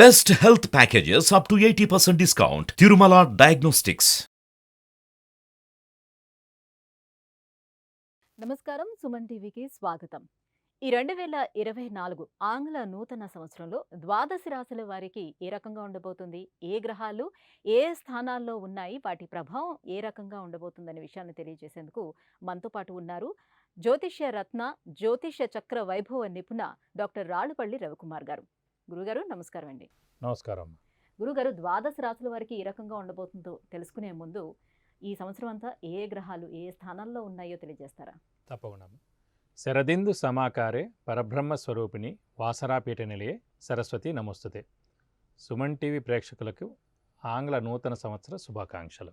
Best health packages up to eighty percent discount Tirumala diagnostics నమస్కారం సుమన్ టీవీకి స్వాగతం. ఈ రెండు వేల ఇరవై నాలుగు ఆంగ్ల నూతన సంవత్సరంలో ద్వాదశ రాశుల వారికి ఏ రకంగా ఉండబోతుంది? ఏ గ్రహాలు ఏ స్థానాల్లో ఉన్నాయి? వాటి ప్రభావం ఏ రకంగా ఉండబోతుందనే విషయాన్ని తెలియజేసేందుకు మనతో పాటు ఉన్నారు జ్యోతిష్య రత్న జ్యోతిష్య చక్ర వైభవ నిపుణ డాక్టర్ రాళ్ళుపల్లి రవికుమార్ గారు. గురుగారు నమస్కారం అండి నమస్కారం. గురుగారు ద్వాదశ రాశుల వారికి ఏ రకంగా ఉండబోతుందో తెలుసుకునే ముందు ఈ సంవత్సరం అంతా ఏ గ్రహాలు ఏ స్థానాల్లో ఉన్నాయో తెలియజేస్తారా? తప్పకుండా. శరదిందు సమాకారే పరబ్రహ్మ స్వరూపిణి వాసరాపీఠ నిలయే సరస్వతి నమస్తుతే. సుమన్ టీవీ ప్రేక్షకులకు ఆంగ్ల నూతన సంవత్సర శుభాకాంక్షలు.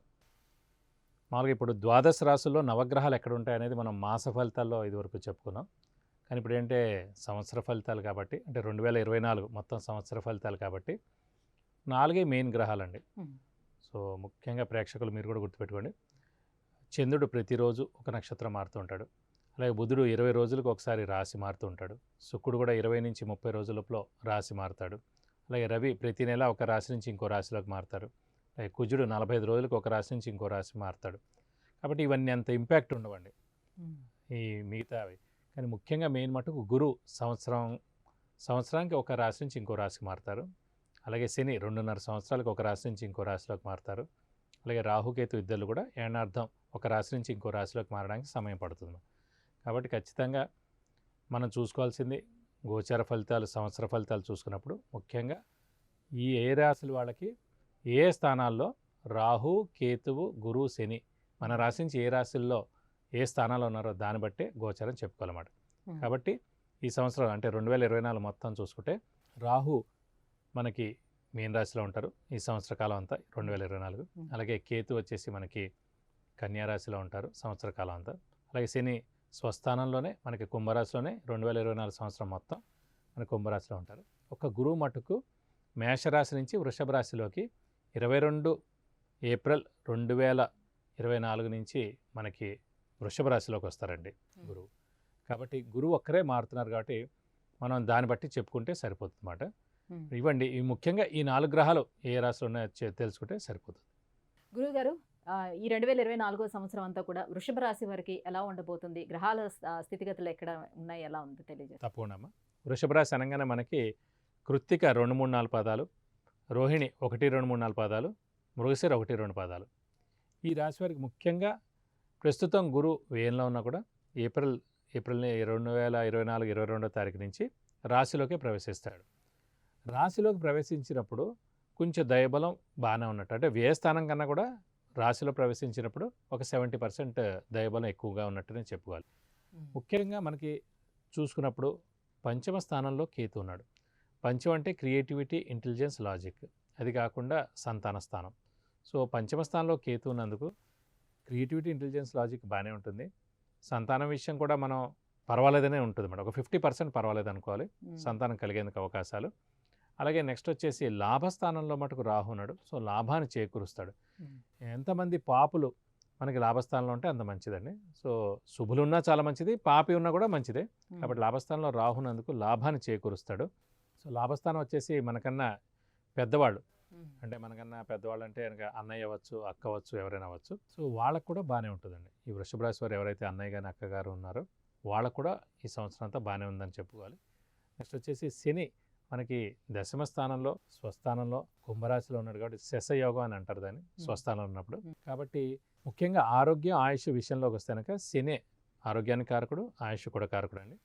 మామూలుగా ఇప్పుడు ద్వాదశ రాశుల్లో నవగ్రహాలు ఎక్కడ ఉంటాయనేది మనం మాస ఫలితాల్లో ఇదివరకు చెప్పుకున్నాం. కానీ ఇప్పుడు ఏంటంటే సంవత్సర ఫలితాలు కాబట్టి అంటే రెండు వేల ఇరవై నాలుగు మొత్తం సంవత్సర ఫలితాలు కాబట్టి నాలుగే మెయిన్ గ్రహాలండి. సో ముఖ్యంగా ప్రేక్షకులు మీరు కూడా గుర్తుపెట్టుకోండి. చంద్రుడు ప్రతిరోజు ఒక నక్షత్రం మారుతూ ఉంటాడు. అలాగే బుధుడు ఇరవై రోజులకు ఒకసారి రాశి మారుతూ ఉంటాడు. శుక్రుడు కూడా ఇరవై నుంచి ముప్పై రోజుల లోపల రాశి మారుతాడు. అలాగే రవి ప్రతి నెల ఒక రాశి నుంచి ఇంకో రాశిలోకి మారుతారు అలాగే కుజుడు నలభై ఐదు రోజులకు ఒక రాశి నుంచి ఇంకో రాశి మారుతాడు. కాబట్టి ఇవన్నీ అంత ఇంపాక్ట్ ఉండవండి. ఈ మిగతావి. కానీ ముఖ్యంగా మెయిన్ మటుకు గురు సంవత్సరం సంవత్సరానికి ఒక రాశి నుంచి ఇంకో రాశికి మారుతారు. అలాగే శని రెండున్నర సంవత్సరాలకు ఒక రాశి నుంచి ఇంకో రాశిలోకి మారుతారు. అలాగే రాహుకేతు ఇద్దరు కూడా ఏనార్థం ఒక రాశి నుంచి ఇంకో రాశిలోకి మారడానికి సమయం పడుతుంది. కాబట్టి ఖచ్చితంగా మనం చూసుకోవాల్సింది గోచర ఫలితాలు సంవత్సర ఫలితాలు చూసుకున్నప్పుడు ముఖ్యంగా ఈ ఏ రాశుల వాళ్ళకి ఏ స్థానాల్లో రాహు కేతువు గురు శని మన రాశి నుంచి ఏ రాశుల్లో ఏ స్థానాల్లో ఉన్నారో దాన్ని బట్టే గోచారం చెప్పుకోవాలన్నమాట. కాబట్టి ఈ సంవత్సరం అంటే రెండు వేల ఇరవై నాలుగు మొత్తం చూసుకుంటే రాహు మనకి మీన రాశిలో ఉంటారు. ఈ సంవత్సర కాలం అంతా రెండు వేల ఇరవై నాలుగు. అలాగే కేతు వచ్చేసి మనకి కన్యా రాశిలో ఉంటారు సంవత్సర కాలం అంతా. అలాగే శని స్వస్థానంలోనే మనకి కుంభరాశిలోనే రెండు వేల ఇరవై నాలుగు సంవత్సరం మొత్తం మన కుంభరాశిలో ఉంటారు. ఒక గురువు మటుకు మేషరాశి నుంచి వృషభ రాశిలోకి ఇరవై రెండు ఏప్రిల్ రెండు వేల ఇరవై నాలుగు నుంచి మనకి వృషభ రాశిలోకి వస్తారండి గురువు. కాబట్టి గురువు ఒక్కరే మారుతున్నారు కాబట్టి మనం దాన్ని బట్టి చెప్పుకుంటే సరిపోతుంది అన్నమాట Hmm. ఇవ్వండి ఈ ముఖ్యంగా ఈ నాలుగు గ్రహాలు ఏ రాశిలో ఉన్నాయో తెలుసుకుంటే సరిపోతుంది. గురుగారు ఆ, ఈ రెండు వేల ఇరవై నాలుగో సంవత్సరం అంతా కూడా వృషభ రాశి వారికి ఎలా ఉండబోతుంది? గ్రహాల స్థ- స్థితిగతులు ఎక్కడ ఉన్నాయి ఎలా ఉంది తెలియజేస్తారు? తప్పకుండా. వృషభ రాశి అనగానే మనకి కృత్తిక రెండు మూడు నాలుగు పదాలు రోహిణి ఒకటి రెండు మూడు నాలుగు పదాలు మృగశిర ఒకటి రెండు పదాలు. ఈ రాశి వారికి ముఖ్యంగా ప్రస్తుతం గురు వేయంలో ఉన్నా కూడా ఏప్రిల్ ఏప్రిల్ రెండు వేల ఇరవై నాలుగు ఇరవై రెండో తారీఖు నుంచి రాశిలోకి ప్రవేశిస్తాడు. రాశిలోకి ప్రవేశించినప్పుడు కొంచెం దయబలం బాగానే ఉన్నట్టు అంటే వ్యయ స్థానం కన్నా కూడా రాశిలో ప్రవేశించినప్పుడు ఒక సెవెంటీ పర్సెంట్ దయబలం ఎక్కువగా ఉన్నట్టునే చెప్పుకోవాలి. ముఖ్యంగా మనకి చూసుకున్నప్పుడు పంచమ స్థానంలో కేతు ఉన్నాడు. పంచం అంటే క్రియేటివిటీ ఇంటెలిజెన్స్ లాజిక్. అది కాకుండా సంతాన స్థానం. సో పంచమ స్థానంలో కేతు ఉన్నందుకు క్రియేటివిటీ ఇంటెలిజెన్స్ లాజిక్ బాగానే ఉంటుంది. సంతానం విషయం కూడా మనం పర్వాలేదనే ఉంటుంది మేడం. ఒక ఫిఫ్టీ పర్సెంట్ పర్వాలేదు అనుకోవాలి. సంతానం కలిగేందుకు అవకాశాలు. అలాగే నెక్స్ట్ వచ్చేసి లాభస్థానంలో మటుకు రాహు ఉన్నాడు. సో లాభాన్ని చేకూరుస్తాడు. ఎంతమంది పాపులు మనకి లాభస్థానంలో ఉంటే అంత మంచిదండి. సో శుభులు ఉన్నా చాలా మంచిది పాపి ఉన్నా కూడా మంచిదే. కాబట్టి లాభస్థానంలో రాహునందుకు లాభాన్ని చేకూరుస్తాడు. సో లాభస్థానం వచ్చేసి మనకన్నా పెద్దవాళ్ళు అంటే మనకన్నా పెద్దవాళ్ళు అంటే కనుక అన్నయ్య అవ్వచ్చు అక్క అవ్వచ్చు ఎవరైనా అవ్వచ్చు. సో వాళ్ళకు కూడా బాగానే ఉంటుందండి. ఈ వృషభ రాశి వారు ఎవరైతే అన్నయ్య గాని అక్క గారు ఉన్నారో వాళ్ళకు కూడా ఈ సంవత్సరం అంతా బాగానే ఉందని చెప్పుకోవాలి. నెక్స్ట్ వచ్చేసి శని మనకి దశమ స్థానంలో స్వస్థానంలో కుంభరాశిలో ఉన్నాడు కాబట్టి శశయోగం అని అంటారు దాన్ని స్వస్థానంలో ఉన్నప్పుడు. కాబట్టి ముఖ్యంగా ఆరోగ్యం ఆయుష్ విషయంలోకి వస్తే కనుక శనే ఆరోగ్యానికి కారకుడు ఆయుష్ కూడా కారకుడు అండి.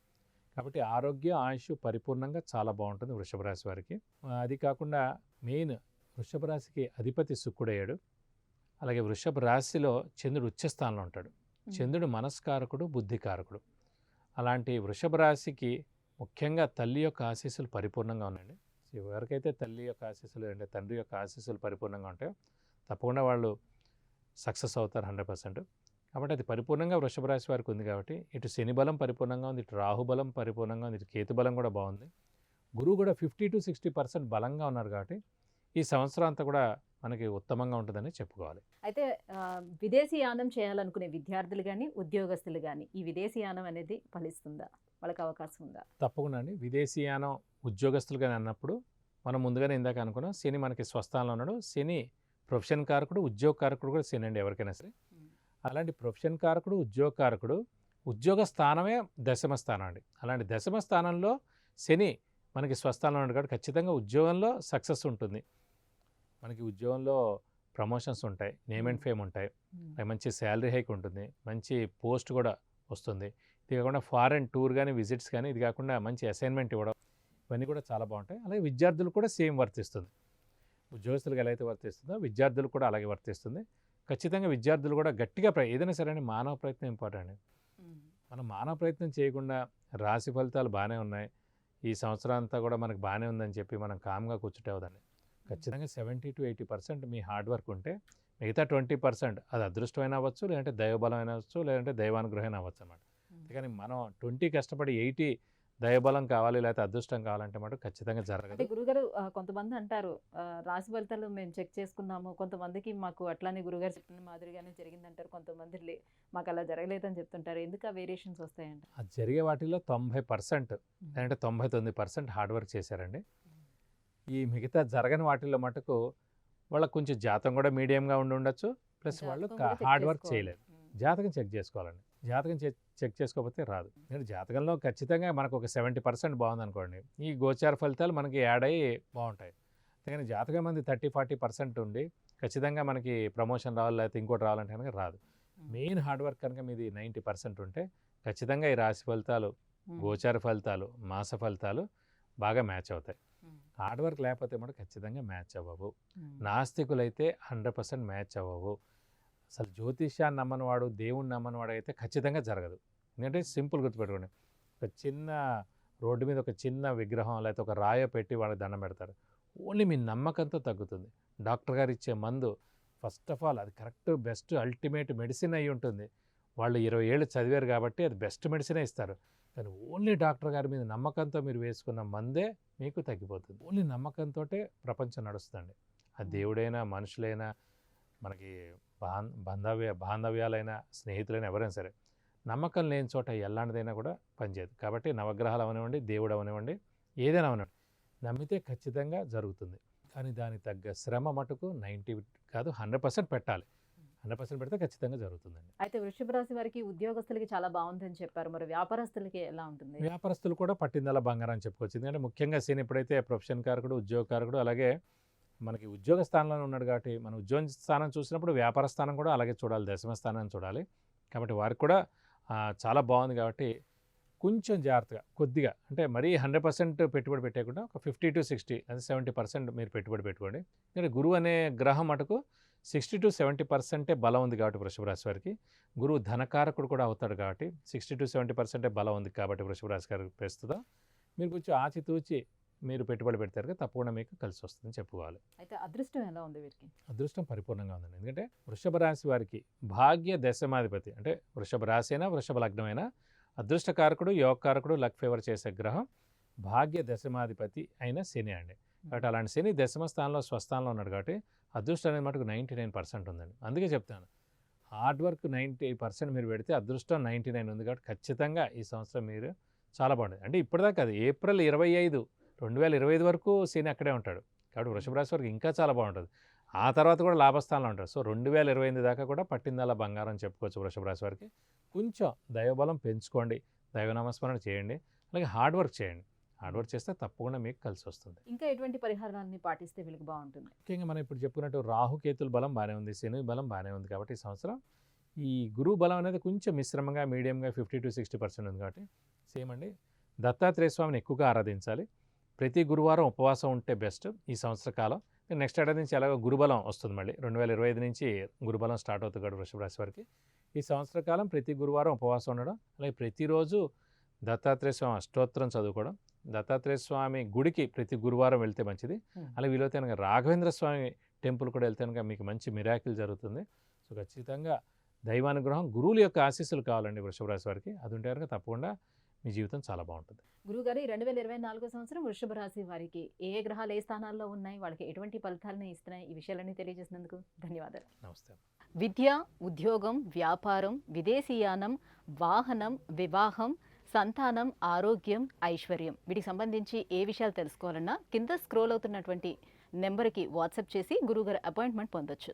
కాబట్టి ఆరోగ్య ఆయుష్ పరిపూర్ణంగా చాలా బాగుంటుంది వృషభ రాశి వారికి. అది కాకుండా మెయిన్ వృషభ రాశికి అధిపతి శుక్రుడయ్యాడు. అలాగే వృషభ రాశిలో చంద్రుడు ఉచ్చస్థానంలో ఉంటాడు. చంద్రుడు మనస్కారకుడు బుద్ధికారకుడు. అలాంటి వృషభ రాశికి ముఖ్యంగా తల్లి యొక్క ఆశీస్సులు పరిపూర్ణంగా ఉన్నాయండి. ఎవరికైతే తల్లి యొక్క ఆశీస్సులు అంటే తండ్రి యొక్క ఆశీస్సులు పరిపూర్ణంగా ఉంటాయో తప్పకుండా వాళ్ళు సక్సెస్ అవుతారు హండ్రెడ్ పర్సెంట్. కాబట్టి అది పరిపూర్ణంగా వృషభ రాశి వారికి ఉంది కాబట్టి ఇటు శని బలం పరిపూర్ణంగా ఉంది ఇటు రాహు బలం పరిపూర్ణంగా ఉంది ఇటు కేతు బలం కూడా బాగుంది. గురువు కూడా ఫిఫ్టీ టు సిక్స్టీ పర్సెంట్ బలంగా ఉన్నారు కాబట్టి ఈ సంవత్సరం అంతా కూడా మనకి ఉత్తమంగా ఉంటుందని చెప్పుకోవాలి. అయితే విదేశీ యానం చేయాలనుకునే విద్యార్థులు కానీ ఉద్యోగస్తులు కానీ ఈ విదేశీ యానం అనేది ఫలిస్తుందా? వాళ్ళకి అవకాశం ఉందా? తప్పకుండా అండి. విదేశీయానం ఉద్యోగస్తులుగా అన్నప్పుడు మనం ముందుగానే ఇందాక అనుకున్నాం శని మనకి స్వస్థానంలో ఉన్నాడు. శని ప్రొఫెషన్ కారకుడు ఉద్యోగ కారకుడు కూడా శని అండి ఎవరికైనా సరే. అలాంటి ప్రొఫెషన్ కారకుడు ఉద్యోగ కారకుడు ఉద్యోగ స్థానమే దశమ స్థానం అండి. అలాంటి దశమ స్థానంలో శని మనకి స్వస్థానంలో ఉన్నాడు కాబట్టి ఖచ్చితంగా ఉద్యోగంలో సక్సెస్ ఉంటుంది. మనకి ఉద్యోగంలో ప్రమోషన్స్ ఉంటాయి నేమ్ అండ్ ఫేమ్ ఉంటాయి. మంచి శాలరీ హైక్ ఉంటుంది మంచి పోస్ట్ కూడా వస్తుంది. ఇది కాకుండా ఫారెన్ టూర్ కానీ విజిట్స్ కానీ ఇది కాకుండా మంచి అసైన్మెంట్ ఇవ్వడం ఇవన్నీ కూడా చాలా బాగుంటాయి. అలాగే విద్యార్థులు కూడా సేమ్ వర్తిస్తుంది. ఉద్యోగస్తులకు ఎలా అయితే వర్తిస్తుందో విద్యార్థులు కూడా అలాగే వర్తిస్తుంది. ఖచ్చితంగా విద్యార్థులు కూడా గట్టిగా ప్ర ఏదైనా సరే అండి మానవ ప్రయత్నం ఇంపార్టెంట్ మనం మానవ ప్రయత్నం చేయకుండా రాశి ఫలితాలు బాగానే ఉన్నాయి. ఈ సంవత్సరం అంతా కూడా మనకు బాగానే ఉందని చెప్పి మనం కామ్గా కూర్చుంటే అవుదండి. ఖచ్చితంగా సెవెంటీ టు ఎయిటీ పర్సెంట్ మీ హార్డ్ వర్క్ ఉంటే మిగతా ట్వంటీ పర్సెంట్ అది అదృష్టమైన అవ్వచ్చు లేదంటే దైవబలం అయినా అవ్వచ్చు లేదంటే దైవానుగ్రహం అవ్వచ్చు అనమాట కానీ మనం ట్వంటీ కష్టపడి ఎయిటీ దైవబలం కావాలి లేకపోతే అదృష్టం కావాలంటే మటు ఖచ్చితంగా జరగదు. గురుగారు కొంతమంది అంటారు రాశి ఫలితాలు మేము చెక్ చేసుకున్నాము కొంతమందికి మాకు అట్లానే గురుగారు చెప్పిన మాదిరిగానే జరిగిందంటారు కొంతమంది లే మాకు అలా జరగలేదని చెప్తుంటారు. ఎందుకు ఆ వేరియేషన్స్ వస్తాయండి అది జరిగే వాటిలో తొంభై పర్సెంట్ లేదంటే తొంభై తొమ్మిది పర్సెంట్ హార్డ్ వర్క్ చేశారండి. ఈ మిగతా జరగని వాటిల్లో మటుకు వాళ్ళకి కొంచెం జాతం కూడా మీడియంగా ఉండి ఉండొచ్చు ప్లస్ వాళ్ళు హార్డ్ వర్క్. చేయలేదు. జాతకం చెక్ చేసుకోవాలండి జాతకం చెక్ చెక్ చేసుకోకపోతే రాదు ఎందుకంటే జాతకంలో ఖచ్చితంగా మనకు ఒక సెవెంటీ పర్సెంట్ బాగుందనుకోండి ఈ గోచార ఫలితాలు మనకి యాడ్ అయ్యి బాగుంటాయి కానీ జాతకం మంది థర్టీ ఫార్టీ పర్సెంట్ ఉండి ఖచ్చితంగా మనకి ప్రమోషన్ రావాలి లేకపోతే ఇంకోటి రావాలంటే కనుక రాదు మెయిన్ హార్డ్ వర్క్ కనుక మీది నైంటీ పర్సెంట్ ఉంటే ఖచ్చితంగా ఈ రాశి ఫలితాలు. గోచార ఫలితాలు మాస ఫలితాలు బాగా మ్యాచ్ అవుతాయి. హార్డ్ వర్క్ లేకపోతే కూడా ఖచ్చితంగా మ్యాచ్ అవ్వవు. నాస్తికులైతే హండ్రెడ్ పర్సెంట్ మ్యాచ్ అవ్వవు. అసలు జ్యోతిష్యాన్ని నమ్మనివాడు దేవుణ్ణి నమ్మనివాడు అయితే ఖచ్చితంగా జరగదు. ఎందుకంటే సింపుల్ గుర్తుపెట్టుకోండి. ఒక చిన్న రోడ్డు మీద ఒక చిన్న విగ్రహం లేకపోతే ఒక రాయో పెట్టి వాళ్ళకి దండం పెడతారు. ఓన్లీ మీ నమ్మకంతో తగ్గుతుంది. డాక్టర్ గారు ఇచ్చే మందు ఫస్ట్ ఆఫ్ ఆల్ అది కరెక్ట్ బెస్ట్ అల్టిమేట్ మెడిసిన్ అయి ఉంటుంది. వాళ్ళు ఇరవై ఏళ్ళు చదివారు కాబట్టి అది బెస్ట్ మెడిసినే ఇస్తారు. కానీ ఓన్లీ డాక్టర్ గారి మీద నమ్మకంతో మీరు వేసుకున్న మందే మీకు తగ్గిపోతుంది. ఓన్లీ నమ్మకంతో ప్రపంచం నడుస్తుంది ఆ దేవుడైనా మనుషులైనా మనకి బాంధవ్య బాంధవ్యాలైనా స్నేహితులైనా ఎవరైనా సరే నమ్మకం లేని చోట ఎలాంటిదైనా కూడా పనిచేయదు. కాబట్టి నవగ్రహాలు అవనివ్వండి దేవుడు అవనివ్వండి ఏదైనా అవనివ్వండి. నమ్మితే ఖచ్చితంగా జరుగుతుంది. కానీ దానికి తగ్గ శ్రమ మటుకు నైంటీ కాదు హండ్రెడ్ పర్సెంట్ పెట్టాలి. హండ్రెడ్ పర్సెంట్ పెడితే ఖచ్చితంగా జరుగుతుందండి. అయితే వృషభ రాశి వారికి ఉద్యోగస్తులకి చాలా బాగుందని చెప్పారు. మరి వ్యాపారస్తులకి ఎలా ఉంటుంది? వ్యాపారస్తులు కూడా పట్టిందల బంగారం అని చెప్పుకోవచ్చు. ఎందుకంటే ముఖ్యంగా సీన్ ఎప్పుడైతే ప్రొఫెషన్ కారకుడు ఉద్యోగ కారకుడు అలాగే మనకి ఉద్యోగ స్థానంలో ఉన్నాడు కాబట్టి మన ఉద్యోగ స్థానం చూసినప్పుడు వ్యాపార స్థానం కూడా అలాగే చూడాలి. దశమ స్థానాన్ని చూడాలి. కాబట్టి వారికి కూడా చాలా బాగుంది కాబట్టి కొంచెం జాగ్రత్తగా కొద్దిగా అంటే మరీ హండ్రెడ్ పర్సెంట్ పెట్టుబడి పెట్టకుండా ఒక ఫిఫ్టీ టు సిక్స్టీ అదే సెవెంటీ పర్సెంట్ మీరు పెట్టుబడి పెట్టుకోండి. ఎందుకంటే గురువు అనే గ్రహం మటుకు సిక్స్టీ టు సెవెంటీ పర్సెంటే బలం ఉంది కాబట్టి వృషభ రాశి వారికి. గురువు ధనకారకుడు కూడా అవుతాడు కాబట్టి సిక్స్టీ టు సెవెంటీ పర్సెంటే బలం ఉంది కాబట్టి వృషభ రాశి గారికి ప్రస్తుతం. మీరు కొంచెం ఆచితూచి మీరు పెట్టుబడి పెడతారు కదా తప్పకుండా మీకు కలిసి వస్తుందని చెప్పుకోవాలి. అయితే అదృష్టం ఎలా ఉంది వీరికి? అదృష్టం పరిపూర్ణంగా ఉందండి. ఎందుకంటే వృషభ రాశి వారికి భాగ్య దశమాధిపతి అంటే వృషభ రాశి అయినా వృషభ లగ్నమైనా అదృష్టకారకుడు యోగకారకుడు లక్ ఫేవర్ చేసే గ్రహం భాగ్య దశమాధిపతి అయిన శని అండి. కాబట్టి అలాంటి శని దశమ స్థానంలో స్వస్థానంలో ఉన్నాడు కాబట్టి అదృష్టం అనేది మటుకు నైంటీ నైన్ పర్సెంట్ ఉందండి. అందుకే చెప్తాను హార్డ్ వర్క్ నైంటీ పర్సెంట్ మీరు పెడితే అదృష్టం నైంటీ నైన్ ఉంది కాబట్టి ఖచ్చితంగా ఈ సంవత్సరం మీరు చాలా బాగుంటుంది. అంటే ఇప్పటిదాకా అది ఏప్రిల్ ఇరవై ఐదు రెండు వేల ఇరవై ఐదు వరకు శని అక్కడే ఉంటాడు. కాబట్టి వృషభ రాశి వరకు ఇంకా చాలా బాగుంటుంది. ఆ తర్వాత కూడా లాభస్థానంలో ఉంటాడు సో రెండు వేల ఇరవై ఎనిమిది దాకా కూడా పట్టిందల్లా బంగారం చెప్పుకోవచ్చు వృషభ రాశి వారికి. కొంచెం దైవబలం పెంచుకోండి. దైవనామస్మరణ చేయండి. అలాగే హార్డ్ వర్క్ చేయండి. హార్డ్ వర్క్ చేస్తే తప్పకుండా మీకు కలిసి వస్తుంది. ఇంకా ఎటువంటి పరిహారాన్ని పాటిస్తే వీళ్ళకి బాగుంటుంది? ముఖ్యంగా మనం ఇప్పుడు చెప్పుకున్నట్టు రాహుకేతుల బలం బాగానే ఉంది శని బలం బాగానే ఉంది కాబట్టి ఈ సంవత్సరం ఈ గురువు బలం అనేది కొంచెం మిశ్రమంగా మీడియంగా ఫిఫ్టీ టు సిక్స్టీ పర్సెంట్ ఉంది కాబట్టి సేమ్ అండి. దత్తాత్రేయ స్వామిని ఎక్కువగా ఆరాధించాలి. ప్రతి గురువారం ఉపవాసం ఉంటే బెస్ట్ ఈ సంవత్సర కాలం. నెక్స్ట్ ఏడాది నుంచి ఎలాగో గురుబలం వస్తుంది మళ్ళీ. రెండు వేల ఇరవై ఐదు నుంచి గురుబలం స్టార్ట్ అవుతుంది కాబట్టి వృషభ రాశి వారికి. ఈ సంవత్సర కాలం ప్రతి గురువారం ఉపవాసం ఉండడం అలాగే ప్రతిరోజు దత్తాత్రేయ స్వామి అష్టోత్తరం చదువుకోవడం దత్తాత్రేయ స్వామి గుడికి ప్రతి గురువారం వెళ్తే మంచిది. అలాగే వీలైతే కనుక రాఘవేంద్ర స్వామి టెంపుల్ కూడా వెళ్తే కనుక మీకు మంచి మిరాకిల్ జరుగుతుంది. సో ఖచ్చితంగా దైవానుగ్రహం గురువుల యొక్క ఆశీస్సులు కావాలండి వృషభ రాశి వారికి. అది ఉంటే కనుక తప్పకుండా మీ జీవితం చాలా బాగుంటుంది. గురుగారు ఈ రెండు వేల ఇరవై నాలుగో సంవత్సరం వృషభ రాశి వారికి ఏ ఏ గ్రహాలు ఏ స్థానాల్లో ఉన్నాయి? వాళ్ళకి ఎటువంటి ఫలితాలను ఇస్తున్నాయి? ఈ విషయాలన్నీ తెలియజేసినందుకు ధన్యవాదాలు. నమస్తే విద్య ఉద్యోగం వ్యాపారం విదేశీయానం వాహనం వివాహం సంతానం ఆరోగ్యం ఐశ్వర్యం. వీటికి సంబంధించి ఏ విషయాలు తెలుసుకోవాలన్నా కింద స్క్రోల్ అవుతున్నటువంటి నెంబర్కి వాట్సాప్ చేసి గురువుగారి అపాయింట్మెంట్ పొందొచ్చు.